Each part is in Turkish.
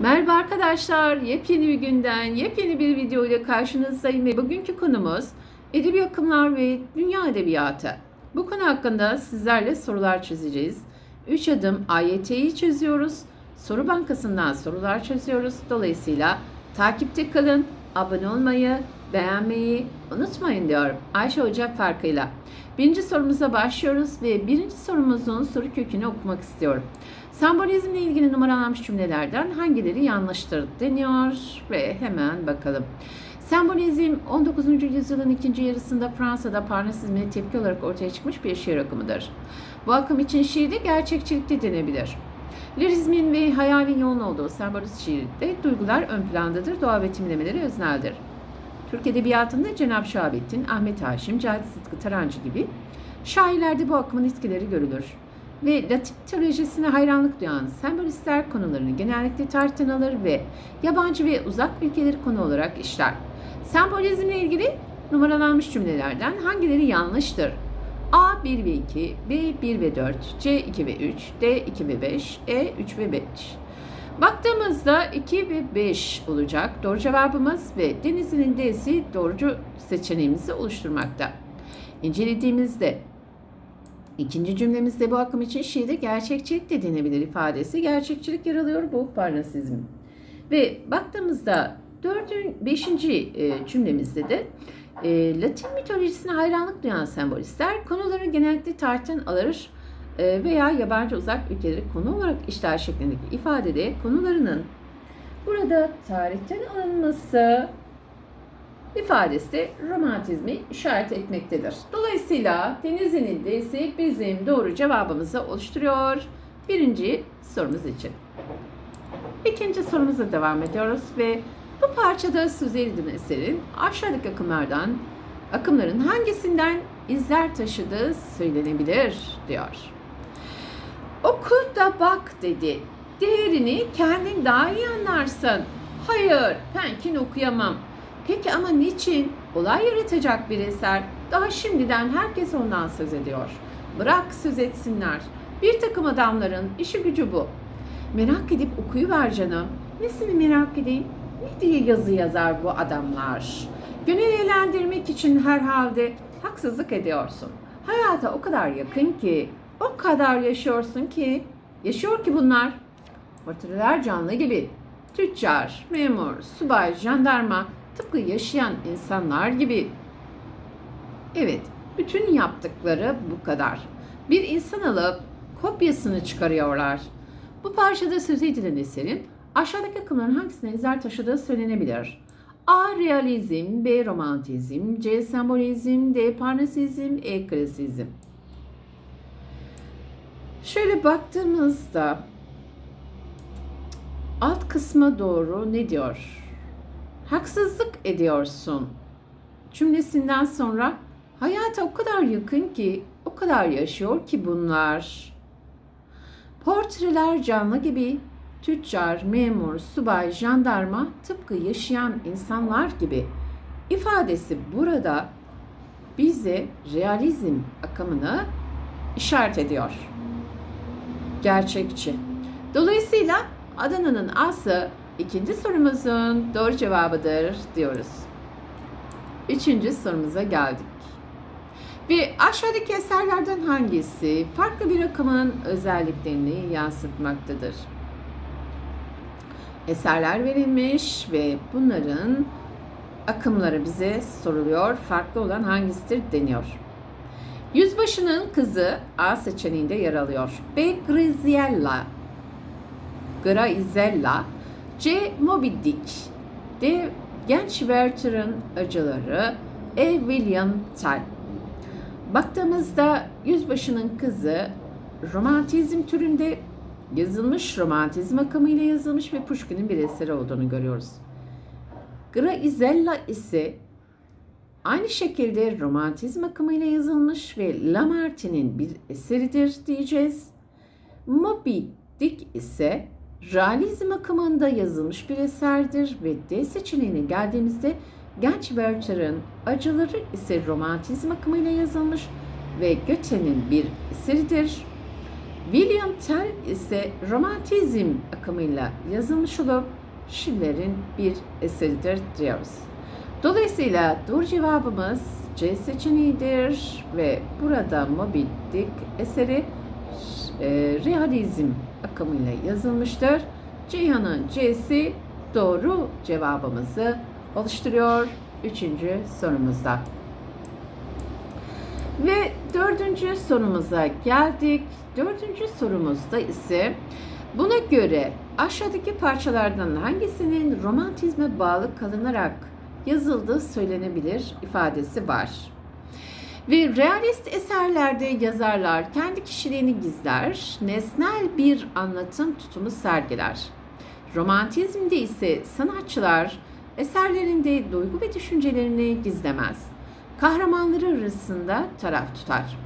Merhaba arkadaşlar, yepyeni bir günden, yepyeni bir video ile karşınızdayım ve bugünkü konumuz edebi akımlar ve dünya edebiyatı. Bu konu hakkında sizlerle sorular çözeceğiz. 3 adım AYT'yi çözüyoruz, soru bankasından sorular çözüyoruz. Dolayısıyla takipte kalın, abone olmayı, beğenmeyi unutmayın diyorum Ayşe Ocak farkıyla. Birinci sorumuza başlıyoruz ve birinci sorumuzun soru kökünü okumak istiyorum. Sembolizmle ilgili numaralanmış cümlelerden hangileri yanlıştır deniyor ve hemen bakalım. Sembolizm 19. yüzyılın ikinci yarısında Fransa'da Parnasizm'e tepki olarak ortaya çıkmış bir şiir akımıdır. Bu akım için şiirde gerçekçilik de denebilir. Lirizmin ve hayalin yoğun olduğu sembolist şiirde duygular ön plandadır, doğa betimlemeleri özneldir. Türk Edebiyatı'nda Cenab Şahabettin, Ahmet Haşim, Cahit Sıtkı Tarancı gibi şairlerde bu akımın etkileri görülür ve Latin teolojisine hayranlık duyan sembolistler konularını genellikle tarihten alır ve yabancı ve uzak ülkeleri konu olarak işler. Sembolizmle ilgili numaralanmış cümlelerden hangileri yanlıştır? A 1 ve 2, B 1 ve 4, C 2 ve 3, D 2 ve 5, E 3 ve 5. Baktığımızda 2 ve 5 olacak doğru cevabımız ve denizinin D'si doğru seçeneğimizi oluşturmakta. İncelediğimizde İkinci cümlemizde bu akım için şiirde gerçekçilik de denebilir ifadesi. Gerçekçilik yer alıyor bu parnasizm. Ve baktığımızda dördün, beşinci e, cümlemizde de e, Latin mitolojisine hayranlık duyan sembolistler konuları genellikle tarihten alır veya yabancı uzak ülkeleri konu olarak işler şeklindeki ifadede konularının burada tarihten alınması ifadesi de romantizmi işaret etmektedir. Dolayısıyla denizinin D'si bizim doğru cevabımızı oluşturuyor. Birinci sorumuz için. İkinci sorumuza devam ediyoruz ve bu parçada Suzeri'nin eserin aşağıdaki akımlardan akımların hangisinden izler taşıdığı söylenebilir diyor. Oku da bak dedi. Değerini kendin daha iyi anlarsın. Hayır, Penkin okuyamam. Peki ama niçin? Olay yaratacak bir eser. Daha şimdiden herkes ondan söz ediyor. Bırak söz etsinler. Bir takım adamların işi gücü bu. Merak edip okuyuver canım. Nesini merak edeyim? Ne diye yazı yazar bu adamlar? Gönül eğlendirmek için herhalde haksızlık ediyorsun. Hayata o kadar yakın ki, o kadar yaşıyorsun ki, yaşıyor ki bunlar. Portreler canlı gibi. Tüccar, memur, subay, jandarma, tıpkı yaşayan insanlar gibi. Evet, bütün yaptıkları bu kadar. Bir insan alıp kopyasını çıkarıyorlar. Bu parçada söz edilen eserin aşağıdaki akımların hangisine izler taşıdığı söylenebilir. A. Realizm, B. Romantizm, C. Sembolizm, D. Parnasizm, E. Klasizm. Şöyle baktığımızda alt kısma doğru ne diyor? Haksızlık ediyorsun cümlesinden sonra hayata o kadar yakın ki, o kadar yaşıyor ki bunlar. Portreler canlı gibi, tüccar, memur, subay, jandarma tıpkı yaşayan insanlar gibi ifadesi burada bize realizm akımını işaret ediyor. Gerçekçi. Dolayısıyla Adana'nın A'sı ikinci sorumuzun doğru cevabıdır diyoruz. Üçüncü sorumuza geldik. Ve aşağıdaki eserlerden hangisi farklı bir akımın özelliklerini yansıtmaktadır? Eserler verilmiş ve bunların akımları bize soruluyor. Farklı olan hangisidir deniyor. Yüzbaşının kızı A seçeneğinde yer alıyor. B. Griziella Grazella C. Moby Dick D. Genç Werther'ın acıları E. William Tell Baktığımızda Yüzbaşının Kızı romantizm türünde yazılmış, romantizm akımıyla yazılmış ve Pushkin'in bir eseri olduğunu görüyoruz. Grazella ise aynı şekilde romantizm akımıyla yazılmış ve Lamartine'in bir eseridir diyeceğiz. Moby Dick ise realizm akımında yazılmış bir eserdir ve D seçeneğine geldiğimizde Genç Werther'ın Acıları ise romantizm akımıyla yazılmış ve Goethe'nin bir eseridir. William Tell ise romantizm akımıyla yazılmış olup Schiller'in bir eseridir diyoruz. Dolayısıyla doğru cevabımız C seçeneğidir ve burada Moby Dick eseri e, realizm akımıyla yazılmıştır. Ceyhan'ın C'si doğru cevabımızı oluşturuyor. Üçüncü sorumuzda. Ve dördüncü sorumuza geldik. Dördüncü sorumuzda ise buna göre aşağıdaki parçalardan hangisinin romantizme bağlı kalınarak yazıldığı söylenebilir ifadesi var. Ve realist eserlerde yazarlar kendi kişiliğini gizler, nesnel bir anlatım tutumu sergiler. Romantizmde ise sanatçılar eserlerinde duygu ve düşüncelerini gizlemez. Kahramanları arasında taraf tutar.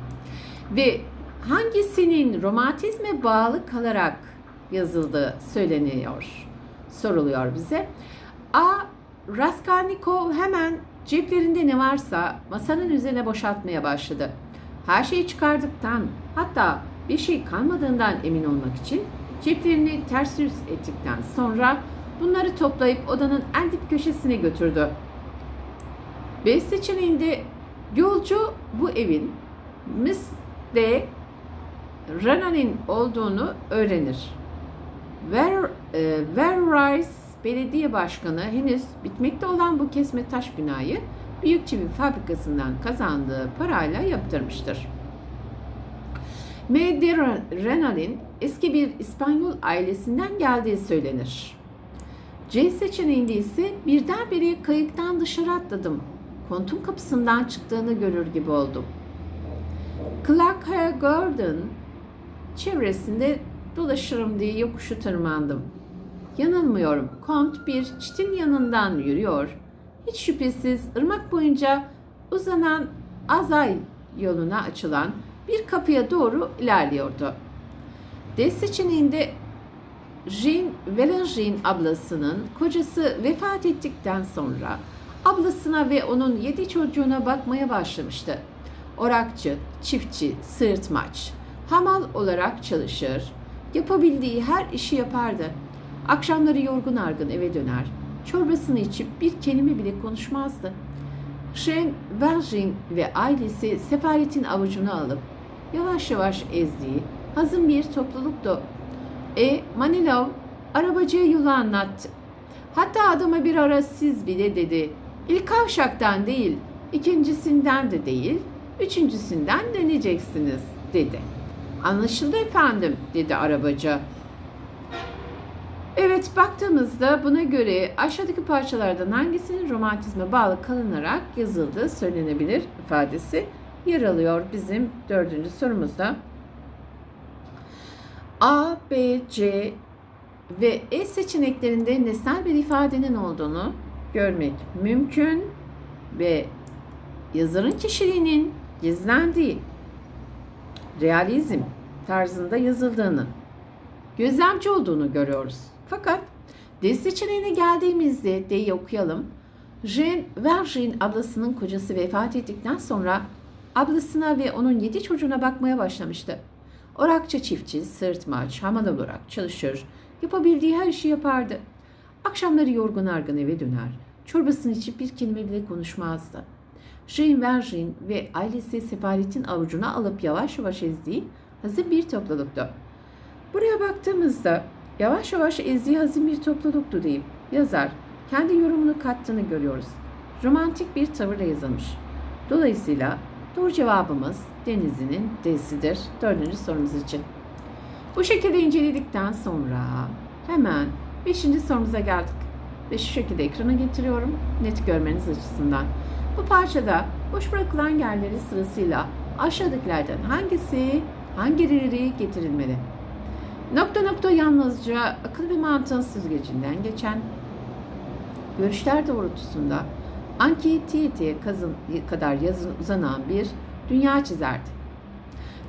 Ve hangisinin romantizme bağlı kalarak yazıldığı söyleniyor, soruluyor bize. A. Raskolnikov hemen ceplerinde ne varsa masanın üzerine boşaltmaya başladı. Her şeyi çıkardıktan hatta bir şey kalmadığından emin olmak için ceplerini ters yüz ettikten sonra bunları toplayıp odanın en dip köşesine götürdü. B seçeneğinde yolcu bu evin Miss D. Rena'nın olduğunu öğrenir. Ver, e, Verrice Belediye Başkanı henüz bitmekte olan bu kesme taş binayı büyük çivim fabrikasından kazandığı parayla yaptırmıştır. M. Renal'in eski bir İspanyol ailesinden geldiği söylenir. C seçeneğinde ise birdenbire kayıktan dışarı atladım. Kontun kapısından çıktığını görür gibi oldum. Clark Gordon çevresinde dolaşırım diye yokuşu tırmandım. Yanılmıyorum. Kont bir çitin yanından yürüyor. Hiç şüphesiz ırmak boyunca uzanan Azay yoluna açılan bir kapıya doğru ilerliyordu. D seçeneğinde Jean Valentin ablasının kocası vefat ettikten sonra ablasına ve onun yedi çocuğuna bakmaya başlamıştı. Orakçı, çiftçi, sırtmaç, hamal olarak çalışır, yapabildiği her işi yapardı. Akşamları yorgun argın eve döner, çorbasını içip bir kelime bile konuşmazdı. Jean Valjean ve ailesi sefaletin avucunu alıp yavaş yavaş ezdiği hazın bir topluluktu. E. Manilov arabacıya yolu anlattı. Hatta adama bir ara siz bile dedi. İlk kavşaktan değil, ikincisinden de değil, üçüncüsünden döneceksiniz dedi. Anlaşıldı efendim dedi arabacı. Evet baktığımızda buna göre aşağıdaki parçalardan hangisinin romantizme bağlı kalınarak yazıldığı söylenebilir ifadesi yer alıyor bizim dördüncü sorumuzda. A, B, C ve E seçeneklerinde nesnel bir ifadenin olduğunu görmek mümkün ve yazarın kişiliğinin gizlendiği realizm tarzında yazıldığını, gözlemci olduğunu görüyoruz. Fakat D seçeneğine geldiğimizde D'yi okuyalım. Jean Valjean ablasının kocası vefat ettikten sonra ablasına ve onun yedi çocuğuna bakmaya başlamıştı. Orakça çiftçi, sırtmaç, hamal olarak çalışır, yapabildiği her işi yapardı. Akşamları yorgun argın eve döner, çorbasını içip bir kelime bile konuşmazdı. Jean Valjean ve ailesi sefaletin avucuna alıp yavaş yavaş ezdiği hazin bir topluluktu. Buraya baktığımızda yavaş yavaş ezdiği hazin bir topluluktu deyip yazar kendi yorumunu kattığını görüyoruz. Romantik bir tavırla yazılmış. Dolayısıyla doğru cevabımız Denizli'nin D'sidir dördüncü sorumuz için. Bu şekilde inceledikten sonra hemen beşinci sorumuza geldik. Ve şu şekilde ekrana getiriyorum net görmeniz açısından. Bu parçada boş bırakılan yerleri sırasıyla aşağıdakilerden hangisi, hangileri getirilmeli? Nokta nokta yalnızca akıl ve mantığın süzgecinden geçen görüşler doğrultusunda anketiyeteye kadar yazın, uzanan bir dünya çizerdi.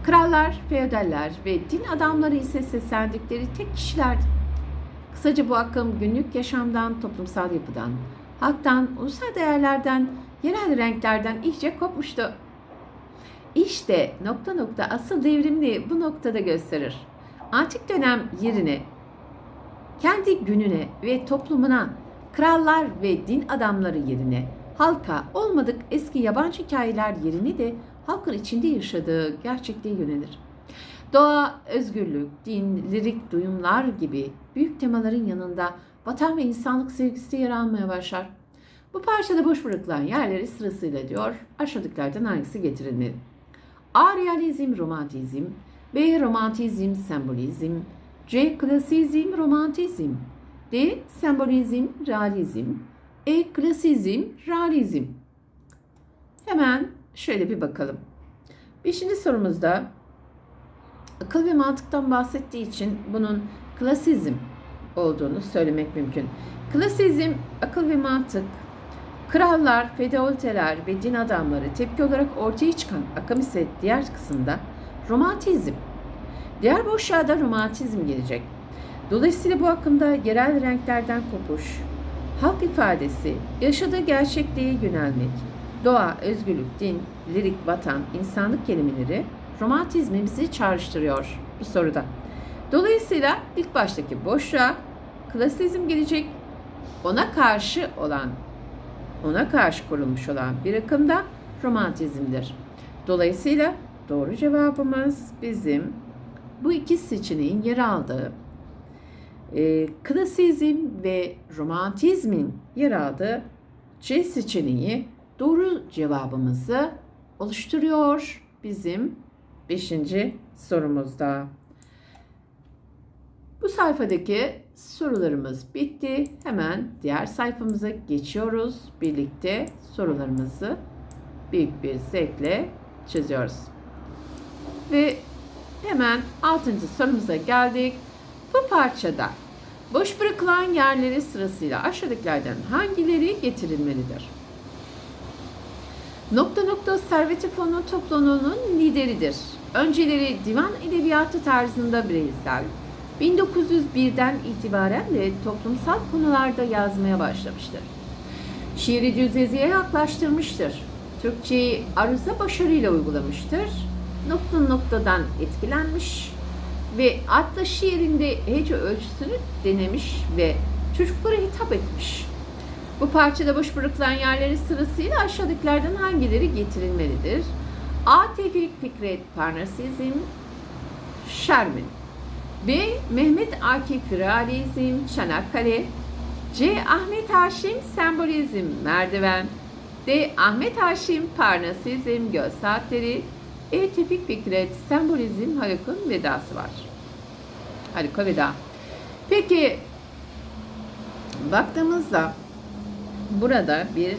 Krallar, feodaller ve din adamları ise seslendikleri tek kişilerdi. Kısaca bu akım günlük yaşamdan, toplumsal yapıdan, halktan, ulusal değerlerden, yerel renklerden iyice kopmuştu. İşte nokta nokta asıl devrimini bu noktada gösterir. Antik dönem yerine, kendi gününe ve toplumuna, krallar ve din adamları yerine, halka olmadık eski yabancı hikayeler yerine de halkın içinde yaşadığı gerçekliğe yönelir. Doğa, özgürlük, din, lirik duyumlar gibi büyük temaların yanında vatan ve insanlık sevgisi de yer almaya başlar. Bu parçada boş bırakılan yerleri sırasıyla diyor aşağıdakilerden hangisi getirilmeli? A. Realizm, romantizm. B. Romantizm, sembolizm. C. Klasizm, romantizm. D. Sembolizm, realizm. E. Klasizm, realizm. Hemen şöyle bir bakalım. Beşinci sorumuzda akıl ve mantıktan bahsettiği için bunun klasizm olduğunu söylemek mümkün. Klasizm, akıl ve mantık, krallar, feodaliteler ve din adamları tepki olarak ortaya çıkan akım ise diğer kısımda romantizm. Diğer boşluğa romantizm gelecek. Dolayısıyla bu akımda yerel renklerden kopuş, halk ifadesi, yaşadığı gerçekliğe yönelmek, doğa, özgürlük, din, lirik, vatan, insanlık kelimeleri romantizmi bizi çağrıştırıyor bu soruda. Dolayısıyla ilk baştaki boşluğa klasizm gelecek. Ona karşı olan, ona karşı kurulmuş olan bir akım da romantizmdir. Dolayısıyla doğru cevabımız bizim bu iki seçeneğin yer aldığı e, klasizm ve romantizmin yer aldığı C seçeneği doğru cevabımızı oluşturuyor bizim beşinci sorumuzda. Bu sayfadaki sorularımız bitti. Hemen diğer sayfamıza geçiyoruz. Birlikte sorularımızı büyük bir zevkle çözüyoruz. Ve hemen altıncı sorumuza geldik. Bu parçada boş bırakılan yerleri sırasıyla aşağıdakilerden hangileri getirilmelidir? Nokta nokta Servet-i Fonu topluluğunun lideridir. Önceleri divan edebiyatı tarzında bireysel, 1901'den itibaren de toplumsal konularda yazmaya başlamıştır. Şiiri düzezeye yaklaştırmıştır. Türkçeyi arıza başarıyla uygulamıştır. Nokta noktadan etkilenmiş ve adlı şiirinde hece ölçüsünü denemiş ve çocuklara hitap etmiş. Bu parçada boş bırakılan yerleri sırasıyla aşağıdakilerden hangileri getirilmelidir? A. Tevfik Fikret Parnasizm Şermin B. Mehmet Akif Realizm Çanakkale C. Ahmet Haşim Sembolizm Merdiven D. Ahmet Haşim Parnasizm Göz Saatleri E. Tevfik Fikret Sembolizm Haluk'un vedası var. Haluk'a veda. Peki baktığımızda burada bir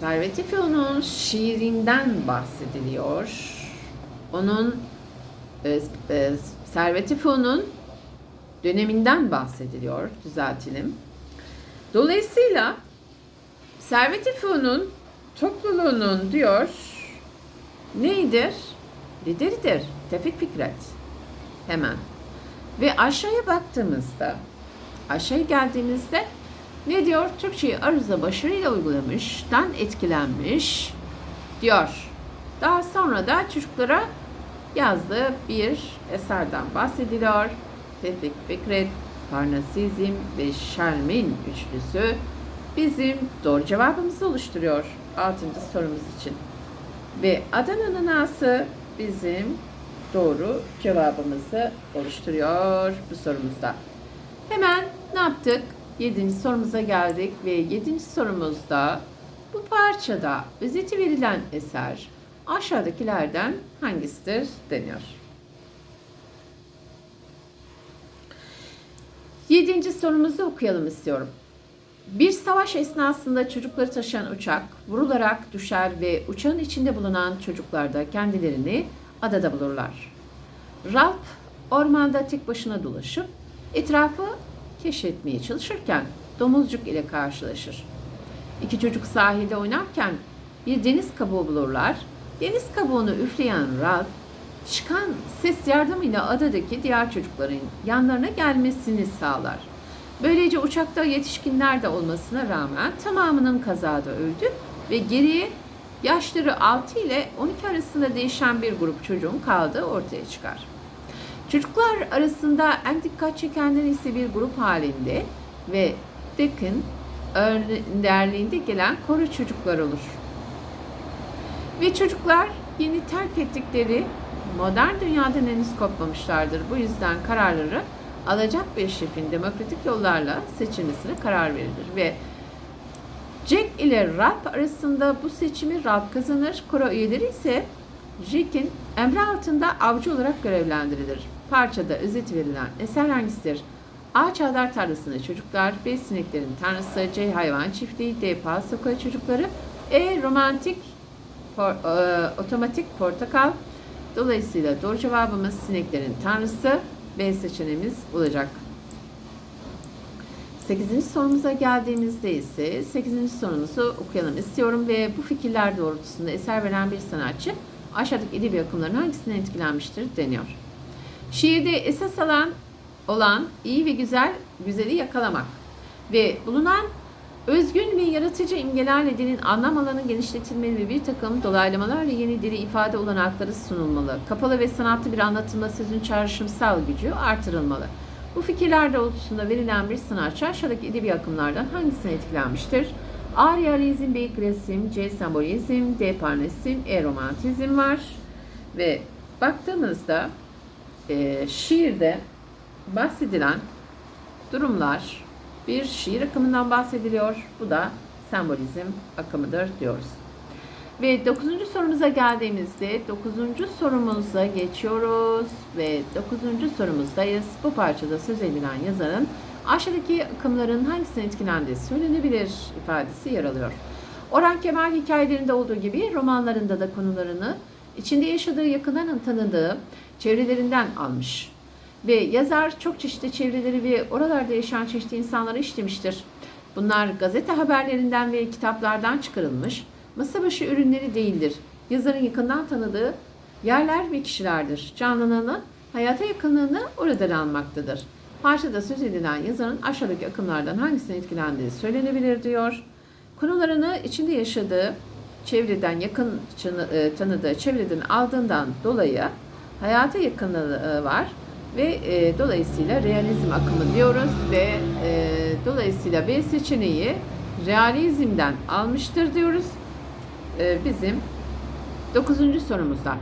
Servet-i Fünun'un şiirinden bahsediliyor. Onun e, e, Servet-i Fünun döneminden bahsediliyor. Düzeltelim. Dolayısıyla Servet-i Fünun topluluğunun diyor neydir? Lideridir. Tevfik Fikret. Hemen. Ve aşağıya baktığımızda aşağıya geldiğimizde ne diyor? Türkçeyi arıza başarıyla uygulamıştan etkilenmiş diyor. Daha sonra da çocuklara yazdığı bir eserden bahsediliyor. Tevfik Fikret, Parnasizm ve Şermin üçlüsü bizim doğru cevabımızı oluşturuyor 6. sorumuz için. Ve Adana'nın A'sı bizim doğru cevabımızı oluşturuyor bu sorumuzda. Hemen ne yaptık? 7. sorumuza geldik ve 7. sorumuzda bu parçada özeti verilen eser aşağıdakilerden hangisidir deniyor. Yedinci sorumuzu okuyalım istiyorum. Bir savaş esnasında çocukları taşıyan uçak vurularak düşer ve uçağın içinde bulunan çocuklar da kendilerini adada bulurlar. Ralph ormanda tek başına dolaşıp etrafı keşfetmeye çalışırken domuzcuk ile karşılaşır. İki çocuk sahilde oynarken bir deniz kabuğu bulurlar. Deniz kabuğunu üfleyen Ralph çıkan ses yardımıyla adadaki diğer çocukların yanlarına gelmesini sağlar. Böylece uçakta yetişkinler de olmasına rağmen tamamının kazada öldü ve geriye yaşları 6 ile 12 arasında değişen bir grup çocuğun kaldığı ortaya çıkar. Çocuklar arasında en dikkat çekenler ise bir grup halinde ve Dick'in önderliğinde gelen koru çocuklar olur. Ve çocuklar yeni terk ettikleri modern dünyadan henüz kopmamışlardır. Bu yüzden kararları alacak bir şefin demokratik yollarla seçilmesine karar verilir ve Jack ile Ralph arasında bu seçimi Ralph kazanır. Koro üyeleri ise Jack'in emri altında avcı olarak görevlendirilir. Parçada özet verilen eser hangisidir? A. Çağlar tarlasında çocuklar, B. Sineklerin tanrısı, C. Hayvan çiftliği, D. Pal sokağı çocukları, E. Romantik por, e, otomatik portakal. Dolayısıyla doğru cevabımız sineklerin tanrısı. B seçeneğimiz olacak. 8. sorumuza geldiğimizde ise 8. sorumuzu okuyalım istiyorum ve bu fikirler doğrultusunda eser veren bir sanatçı aşağıdaki edebi akımların hangisinden etkilenmiştir deniyor. Şiirde esas alan olan iyi ve güzel, güzeli yakalamak ve bulunan özgün ve yaratıcı imgelerle dilin anlam alanı genişletilmeli ve bir takım dolaylamalarla yeni dili ifade olanakları sunulmalı. Kapalı ve sanatlı bir anlatımda sözün çağrışımsal gücü artırılmalı. Bu fikirler doğrultusunda verilen bir sanatçı aşağıdaki edebi akımlardan hangisine etkilenmiştir? A. Realizm, B. Klasizm, C. Sembolizm, D. Parnasizm, E. Romantizm var. Ve baktığımızda e, şiirde bahsedilen durumlar bir şiir akımından bahsediliyor. Bu da sembolizm akımıdır diyoruz. Ve dokuzuncu sorumuza geldiğimizde dokuzuncu sorumuza geçiyoruz ve dokuzuncu sorumuzdayız. Bu parçada söz edilen yazarın aşağıdaki akımların hangisine etkilendiği söylenebilir ifadesi yer alıyor. Orhan Kemal hikayelerinde olduğu gibi romanlarında da konularını içinde yaşadığı yakınların tanıdığı çevrelerinden almış. Ve yazar çok çeşitli çevreleri ve oralarda yaşayan çeşitli insanları işlemiştir. Bunlar gazete haberlerinden ve kitaplardan çıkarılmış masa başı ürünleri değildir. Yazarın yakından tanıdığı yerler ve kişilerdir. Canlılığını, hayata yakınlığını oradan almaktadır. Parçada söz edilen yazarın aşağıdaki akımlardan hangisine etkilendiği söylenebilir diyor. Konularını içinde yaşadığı, çevreden yakın e, tanıdığı çevreden aldığından dolayı hayata yakınlığı var ve e, dolayısıyla realizm akımı diyoruz ve e, dolayısıyla B seçeneği realizmden almıştır diyoruz. E, bizim dokuzuncu sorumuzda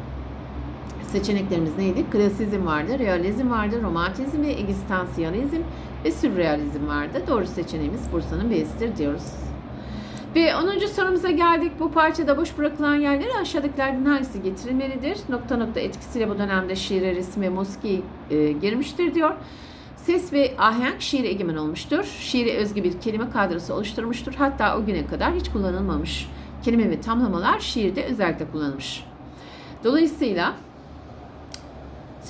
seçeneklerimiz neydi? Klasizm vardı, realizm vardı, romantizm ve egzistansiyalizm ve sürrealizm vardı. Doğru seçeneğimiz Bursa'nın B'sidir diyoruz. Ve 10. sorumuza geldik. Bu parçada boş bırakılan yerlere aşağıdakilerden hangisi getirilmelidir? Nokta nokta etkisiyle bu dönemde şiire, resim ve musiki e, girmiştir diyor. Ses ve ahenk şiir egemen olmuştur. Şiire özgü bir kelime kadrosu oluşturmuştur. Hatta o güne kadar hiç kullanılmamış kelime ve tamlamalar şiirde özellikle kullanılmış. Dolayısıyla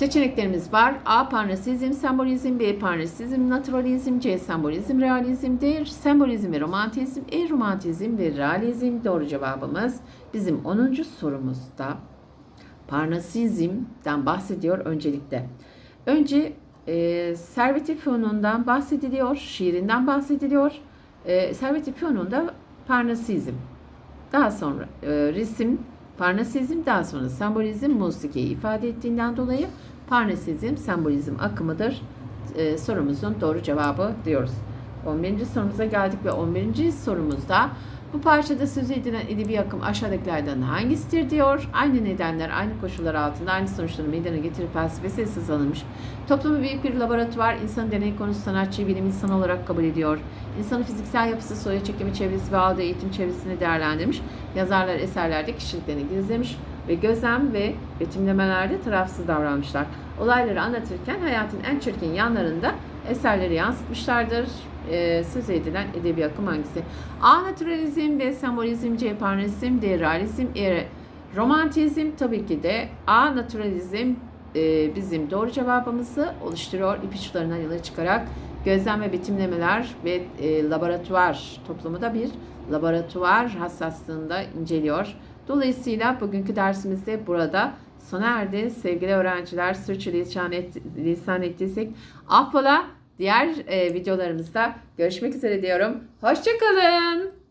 Seçeneklerimiz var. A. Parnasizm, sembolizm, B. Parnasizm, naturalizm, C. Sembolizm, realizm, D. Sembolizm ve romantizm, E. Romantizm ve realizm. Doğru cevabımız bizim 10. sorumuzda Parnasizm'den bahsediyor öncelikle. Önce e, Servet-i Fünun'dan bahsediliyor, şiirinden bahsediliyor. E, Servet-i Fünun'da Parnasizm. Daha sonra e, resim, Parnasizm daha sonra sembolizm musikeyi ifade ettiğinden dolayı Parnasizm sembolizm akımıdır. Ee, sorumuzun doğru cevabı diyoruz. 11. sorumuza geldik ve 11. sorumuzda bu parçada söz edilen edebi akım aşağıdakilerden hangisidir diyor. Aynı nedenler, aynı koşullar altında aynı sonuçları meydana getirip felsefesi esas alınmış. Toplumu büyük bir laboratuvar, insan deney konusu sanatçı, bilim insanı olarak kabul ediyor. İnsanın fiziksel yapısı, soya çekimi çevresi ve aldığı eğitim çevresini değerlendirmiş. Yazarlar eserlerde kişiliklerini gizlemiş ve gözlem ve betimlemelerde tarafsız davranmışlar. Olayları anlatırken hayatın en çirkin yanlarında eserleri yansıtmışlardır. Ee, söz edilen edebi akım hangisi? A. Naturalizm, B. Sembolizm, C. Parnasizm, D. Realizm, E. Romantizm tabii ki de A. Naturalizm e, bizim doğru cevabımızı oluşturuyor. İpuçlarından yola çıkarak gözlem ve betimlemeler ve e, laboratuvar toplumu da bir laboratuvar hassaslığında inceliyor. Dolayısıyla bugünkü dersimizde burada sona erdi. Sevgili öğrenciler sürçülisan et, lisan ettiysek affola. Diğer e, videolarımızda görüşmek üzere diyorum. Hoşçakalın.